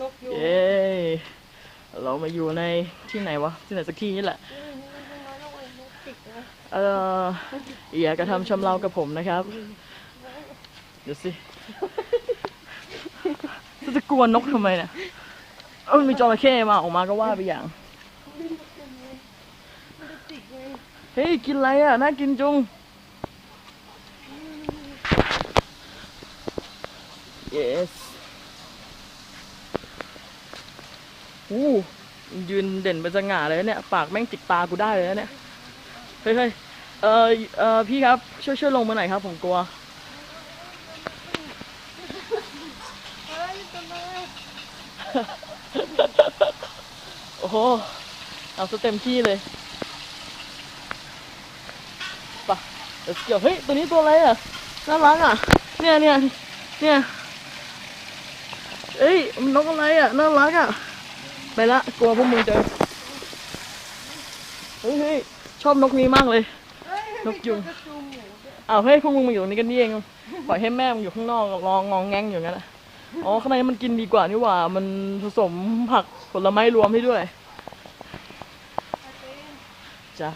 นกยูงเย้เรามาอยู่ในที่ไหนวะ ที่ไหนสักที่นี่แหละนี่นี่นี่น้อยลงเลยนกติดนะเอออย่ากระทำชำเรากับผมนะครับ เดี๋ยวสิจะจะกลัวนกทำไมเนี่ยเออมีจระเข้มาออกมาก็ว่าไปอย่างมันจะติดไงเฮ้ย กินอะไรอะ น่ากินจุง yes อู้ยืนเด่นเป็นสง่าเลยนะเนี่ย ปากแม่งจิกตากูได้เลยนะเนี่ย เฮ้ยเฮ้ยเออเออพี่ครับ ช่วยช่วยลงมาหน่อยครับ ผมกลัวเฮ้ยตัวน้อยโอ้โห เอาซะเต็มที่เลยไปะเดี๋ยวเกี่ยว เฮ้ย ตัวนี้ตัวอะไรอะ น่ารักอะ เนี่ยเนี่ยเนี่ยเอ้ย มันนกอะไรอะ น่ารักอะ ไปละกลัวพวกมึงเจอเฮ้ยเฮ้ยชอบนกนี้มากเลยเฮ้ยนกยูงกระจุมอยู่อ้าวเฮ้ยพวกมึงมาอยู่ตรงนี้กันนี่เองปล่อยให้แม่มึงอยู่ข้างนอกรองงองแงงอยู่งั้นแหละอ๋อข้างในมันกินดีกว่านี่หว่า มันผสมผักผลไม้รวมให้ด้วยจ้ะ